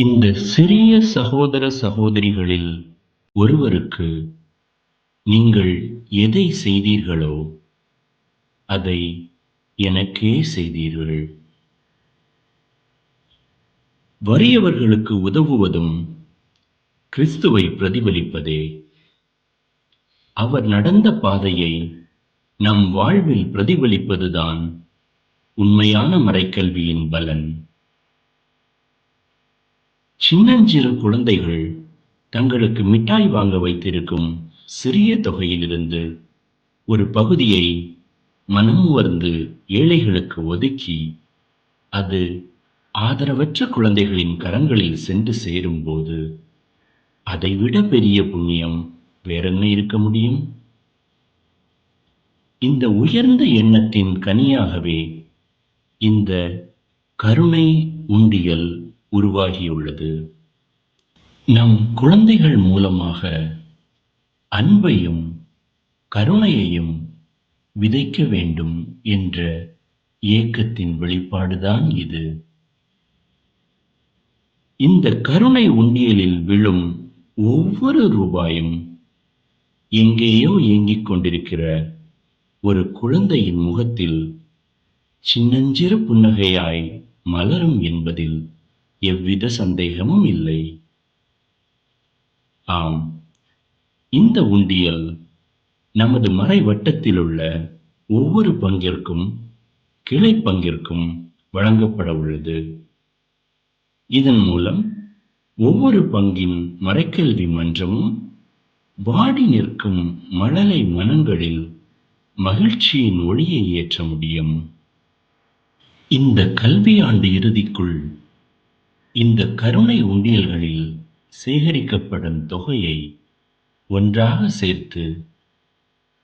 இந்த சிறிய சகோதர சகோதரிகளில் ஒருவருக்கு நீங்கள் எதை செய்தீர்களோ அதை எனக்கே செய்தீர்கள். வறியவர்களுக்கு உதவுவதும் கிறிஸ்துவை பிரதிபலிப்பதே. அவர் நடந்த பாதையை நம் வாழ்வில் பிரதிபலிப்பதுதான் உண்மையான மறைக்கல்வியின் பலன். சின்னஞ்சிறு குழந்தைகள் தங்களுக்கு மிட்டாய் வாங்க வைத்திருக்கும் சிறிய தொகையிலிருந்து ஒரு பகுதியை மனமுவர்ந்து ஏழைகளுக்கு ஒதுக்கி அது ஆதரவற்ற குழந்தைகளின் கரங்களில் சென்று சேரும்போது அதைவிட பெரிய புண்ணியம் வேறென்ன இருக்க முடியும்? இந்த உயர்ந்த எண்ணத்தின் கனியாகவே இந்த கருணை உண்டியல் உருவாகியுள்ளது. நம் குழந்தைகள் மூலமாக அன்பையும் கருணையையும் விதைக்க வேண்டும் என்ற ஏக்கத்தின் வெளிப்பாடுதான் இது. இந்த கருணை உண்டியலில் விழும் ஒவ்வொரு ரூபாயும் எங்கேயோ இயங்கிக் கொண்டிருக்கிற ஒரு குழந்தையின் முகத்தில் சின்னஞ்சிறு புன்னகையாய் மலரும் என்பதில் எவ்வித சந்தேகமும் இல்லை. ஆம். இந்த உண்டியல் நமது மறை வட்டத்திலுள்ள ஒவ்வொரு பங்கிற்கும் கிளை பங்கிற்கும் வழங்கப்பட உள்ளது. இதன் மூலம் ஒவ்வொரு பங்கின் மறைக்கல்வி மன்றமும் வாடி நிற்கும் மழலை மனங்களில் மகிழ்ச்சியின் ஒளியை ஏற்ற முடியும். இந்த கல்வியாண்டு இறுதிக்குள் இந்த கருணை உண்டியல்களில் சேகரிக்கப்படும் தொகையை ஒன்றாக சேர்த்து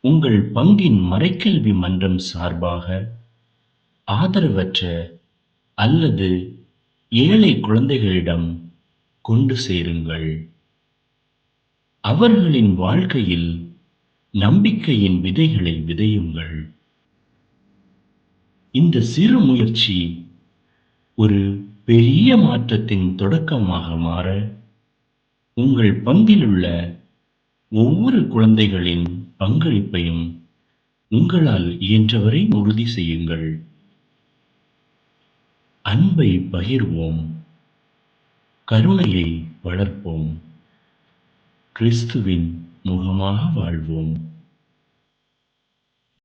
உங்கள் பங்கின் மறைக்கல்வி மன்றம் சார்பாக ஆதரவற்ற அல்லது ஏழை குழந்தைகளிடம் கொண்டு சேருங்கள். அவர்களின் வாழ்க்கையில் நம்பிக்கையின் விதைகளை விதையுங்கள். இந்த சிறு முயற்சி ஒரு பெரிய மாற்றத்தின் தொடக்கமாக மாற உங்கள் பங்கிலுள்ள ஒவ்வொரு குழந்தைகளின் பங்களிப்பையும் உங்களால் இயன்றவரை உறுதி செய்யுங்கள். அன்பை பகிர்வோம். கருணையை வளர்ப்போம். கிறிஸ்துவின் முகமாக வாழ்வோம்.